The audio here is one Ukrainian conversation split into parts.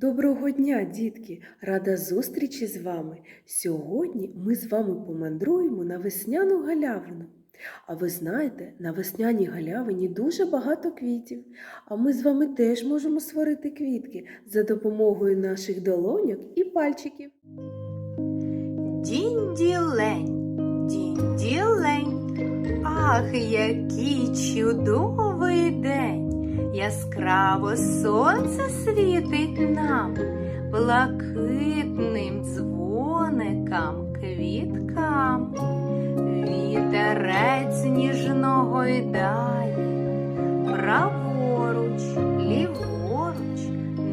Доброго дня, дітки! Рада зустрічі з вами. Сьогодні ми з вами помандруємо на весняну галявину. А ви знаєте, на весняній галявині дуже багато квітів. А ми з вами теж можемо створити квітки за допомогою наших долоньок і пальчиків. Дінь-ділень, дінь-ділень, ах, який чудовий день! Яскраво сонце світить нам, блакитним дзвоникам, квіткам. Вітерець ніжно гойдає, праворуч, ліворуч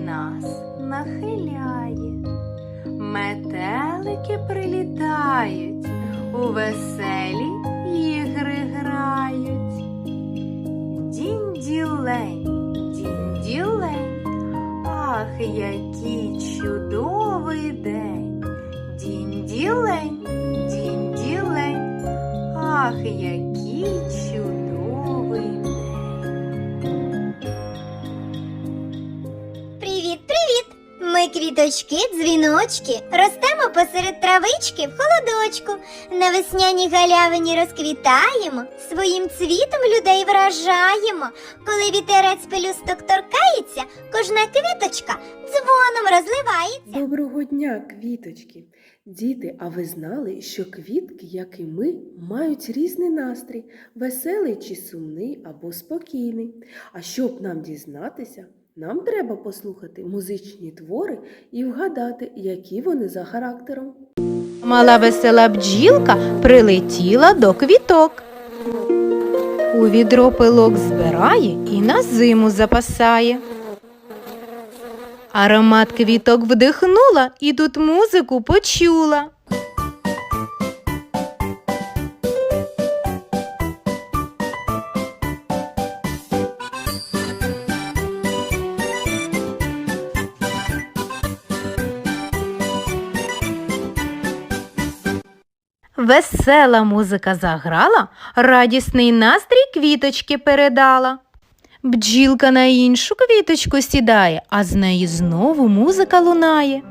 нас нахиляє. Метелики прилітають, у веселі ігри грають. Ах, який чудовий день. Дінь-ділень, дінь-ділень, ах, який чудовий квіточки, дзвіночки, ростемо посеред травички в холодочку. На весняній галявині розквітаємо, своїм цвітом людей вражаємо. Коли вітерець пелюсток торкається, кожна квіточка дзвоном розливається. Доброго дня, квіточки! Діти, а ви знали, що квітки, як і ми, мають різний настрій веселий чи сумний або спокійний. А щоб нам дізнатися, нам треба послухати музичні твори і вгадати, які вони за характером. Мала весела бджілка прилетіла до квіток. У відро пилок збирає і на зиму запасає. Аромат квіток вдихнула і тут музику почула. Весела музика заграла, радісний настрій квіточки передала. Бджілка на іншу квіточку сідає, а з неї знову музика лунає.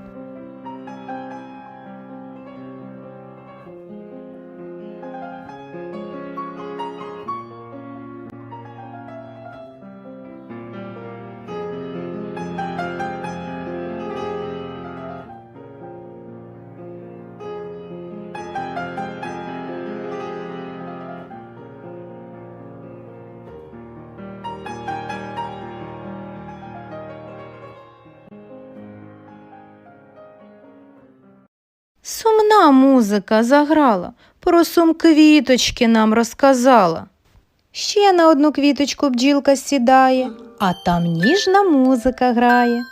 Сумна музика заграла, про сум квіточки нам розказала. Ще на одну квіточку бджілка сідає, а там ніжна музика грає.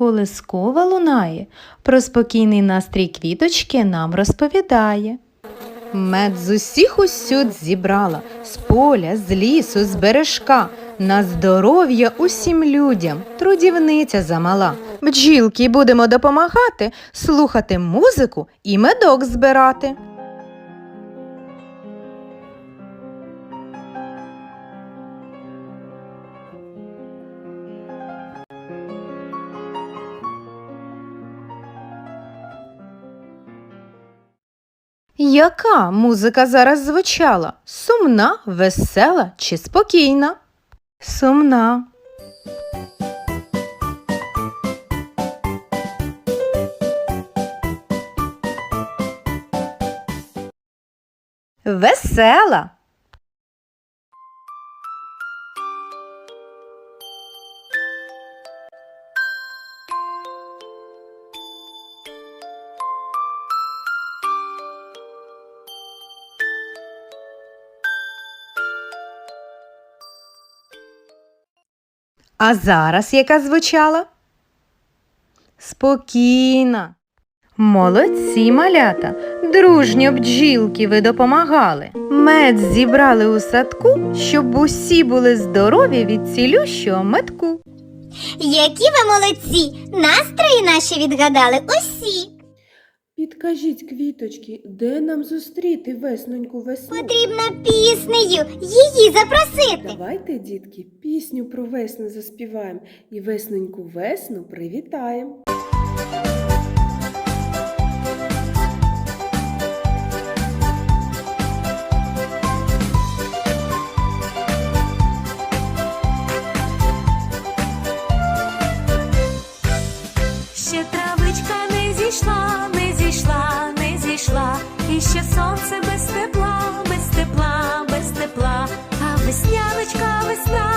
Колискова лунає, про спокійний настрій квіточки нам розповідає. Мед з усіх усюд зібрала, з поля, з лісу, з бережка, на здоров'я усім людям, трудівниця замала. Бджілки будемо допомагати, слухати музику і медок збирати. Яка музика зараз звучала? Сумна, весела чи спокійна? Сумна. Весела. А зараз яка звучала? Спокійна. Молодці малята, дружньо бджілки ви допомагали. Мед зібрали у садку, щоб усі були здорові від цілющого метку. Які ви молодці! Настрої наші відгадали усі. Підкажіть, квіточки, де нам зустріти весноньку весну? Потрібно піснею її запросити. Давайте, дітки, пісню про весну заспіваємо і весноньку весну привітаємо. А весняночка весна,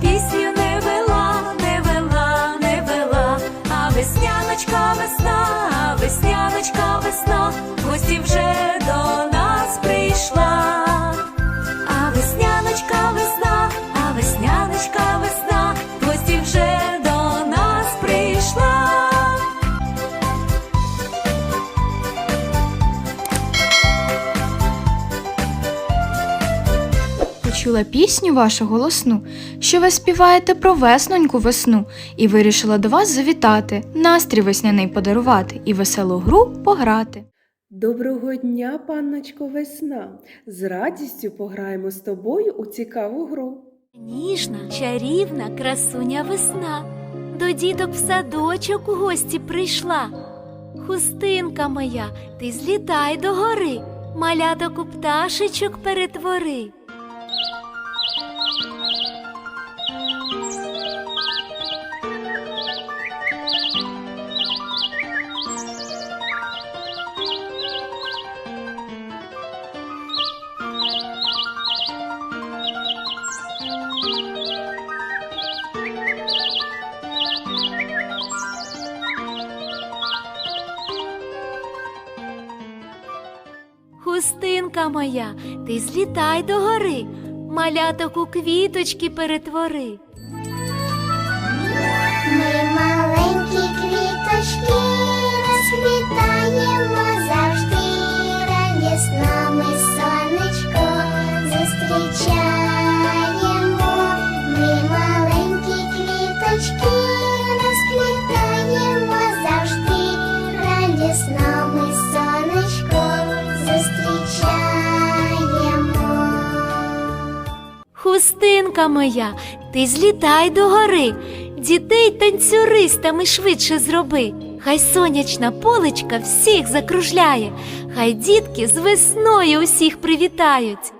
пісню не вела, не вела, не вела, а весняночка весна, весняночка весна, гості вже до нас прийшла, а весняночка весна, а весняночка весна, гості вже до нас прийшла. Почула пісню вашу голосну, що ви співаєте про весноньку весну, і вирішила до вас завітати, настрій весняний подарувати і веселу гру пограти. Доброго дня, панночко весна! З радістю пограємо з тобою у цікаву гру. Ніжна, чарівна красуня весна, до діток в садочок у гості прийшла. Хустинка моя, ти злітай до гори, маляток у пташечок перетвори. Хустинка моя, ти злітай до гори, маляток у квіточки перетвори. Ми маленькі квіточки розквітаємо Хустинка моя, ти злітай до гори, дітей танцюристами швидше зроби. Хай сонячна поличка всіх закружляє, хай дітки з весною усіх привітають.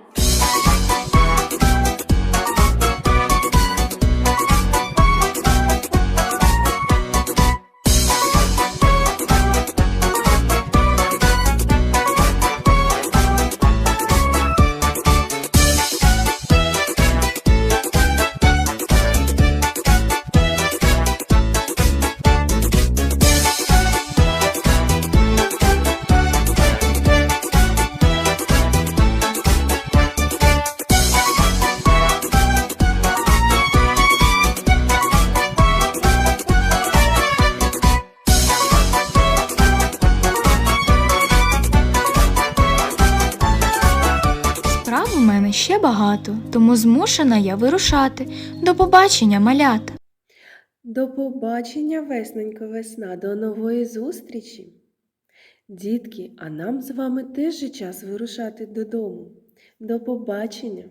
Мене ще багато, тому змушена я вирушати. До побачення, малята! До побачення, весненько весна, до нової зустрічі. Дітки, а нам з вами теж час вирушати додому. До побачення!